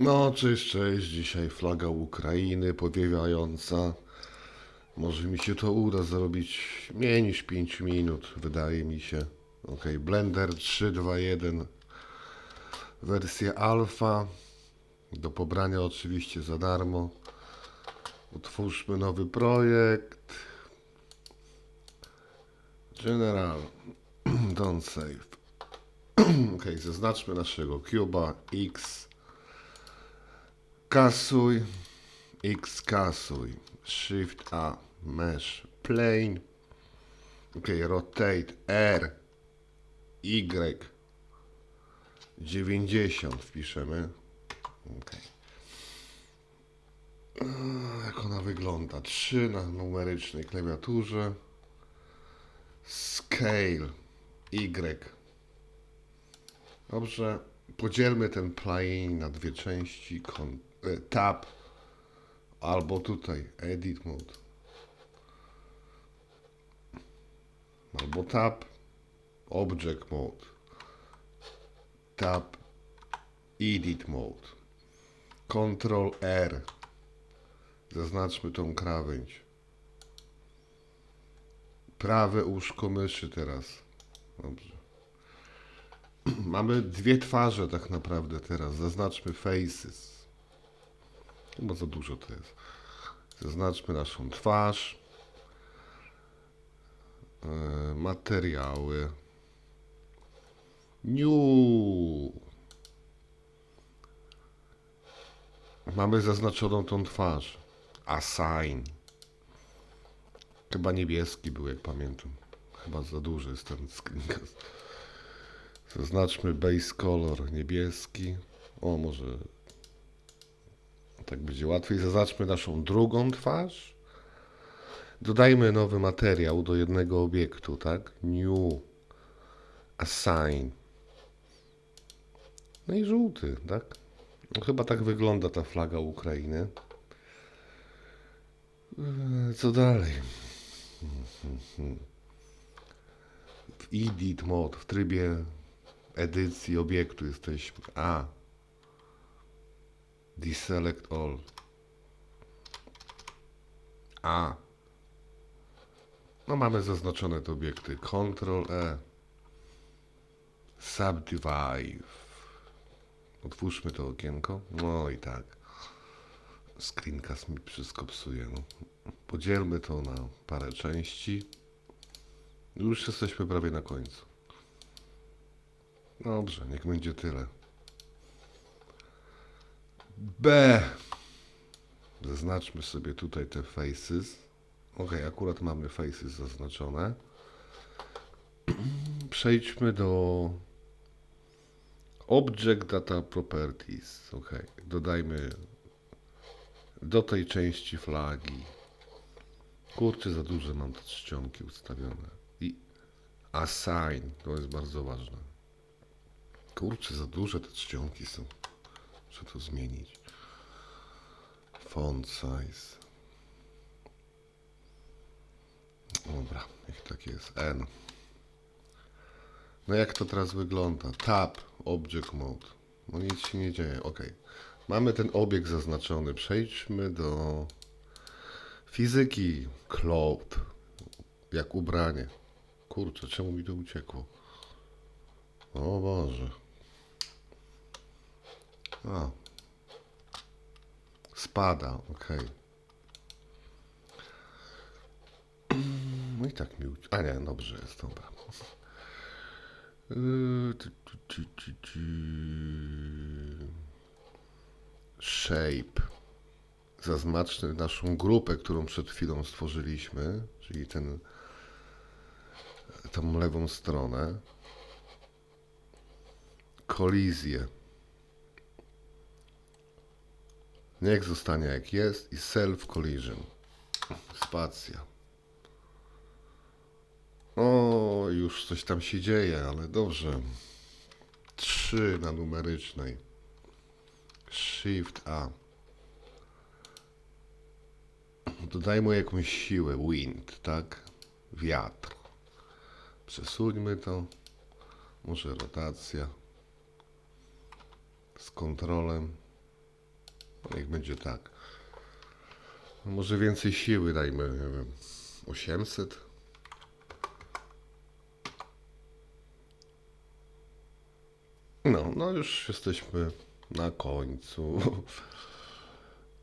No, cześć, cześć. Dzisiaj flaga Ukrainy powiewająca. Może mi się to uda zrobić mniej niż 5 minut, wydaje mi się. Ok, Blender 3.2.1 wersja alfa. Do pobrania oczywiście za darmo. Utwórzmy nowy projekt. General. Don't save. ok, zaznaczmy naszego cuba X. Kasuj. X kasuj. Shift A. Mesh. Plane. Ok, rotate. R. Y. 90 wpiszemy. Ok. Jak ona wygląda? 3 na numerycznej klawiaturze. Scale. Y. Dobrze. Podzielmy ten plane na dwie części. Tab. Albo tutaj. Edit mode. Albo tab. Object mode. Tab. Edit mode. Ctrl R. Zaznaczmy tą krawędź. Prawe uszko myszy teraz. Dobrze. Mamy dwie twarze tak naprawdę teraz. Zaznaczmy faces. Chyba za dużo to jest. Zaznaczmy naszą twarz. E, materiały. New. Mamy zaznaczoną tą twarz. Assign. Chyba niebieski był, jak pamiętam. Chyba za duży jest ten screencast. Zaznaczmy base color niebieski. O, może tak będzie łatwiej. Zaznaczmy naszą drugą twarz. Dodajmy nowy materiał do jednego obiektu, tak? New. Assign. No i żółty, tak? No, chyba tak wygląda ta flaga Ukrainy. Eee, Co dalej? W edit mode, w trybie edycji obiektu jesteśmy. A. Deselect all. A. No mamy zaznaczone te obiekty. Ctrl E. Subdivide. Otwórzmy to okienko. No i tak. Screencast mi wszystko psuje. No. Podzielmy to na parę części. Już jesteśmy prawie na końcu. Dobrze, niech będzie tyle. B. Zaznaczmy sobie tutaj te faces. Ok, akurat mamy faces zaznaczone. Przejdźmy do Object Data Properties. Ok, dodajmy do tej części flagi. Kurczę, za duże mam te czcionki ustawione. I assign, to jest bardzo ważne. Kurczę, za duże te czcionki są. Muszę to zmienić. Font size. Dobra, niech tak jest. N. No jak to teraz wygląda? Tab, Object Mode. No nic się nie dzieje. Ok. Mamy ten obiekt zaznaczony. Przejdźmy do fizyki. Cloud. Jak ubranie. Kurczę, czemu mi to uciekło? O Boże. A. Spada, ok. No i tak mi. A nie, dobrze jest, dobra. Shape. Zaznaczmy naszą grupę, którą przed chwilą stworzyliśmy, czyli ten, tą lewą stronę. Kolizję. Niech zostanie jak jest i self collision. Spacja. O, już coś tam się dzieje, ale dobrze. 3 na numerycznej. Shift A. Dodajmy jakąś siłę. Wind, tak? Wiatr. Przesuńmy to. Może rotacja. Z kontrolem. Niech będzie tak. No Może więcej siły dajmy, nie wiem, 800? No, no już jesteśmy na końcu.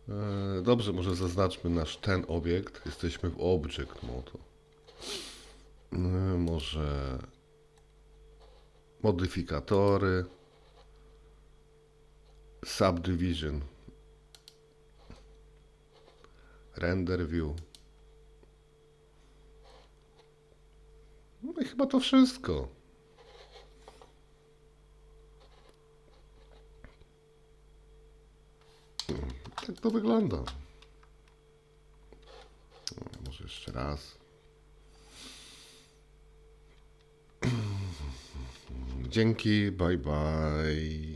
E, Dobrze, może zaznaczmy nasz ten obiekt. Jesteśmy w Object Mode. E, Może modyfikatory, subdivision, render view. No i chyba to wszystko. Tak to wygląda. Może jeszcze raz. Dzięki, bye bye.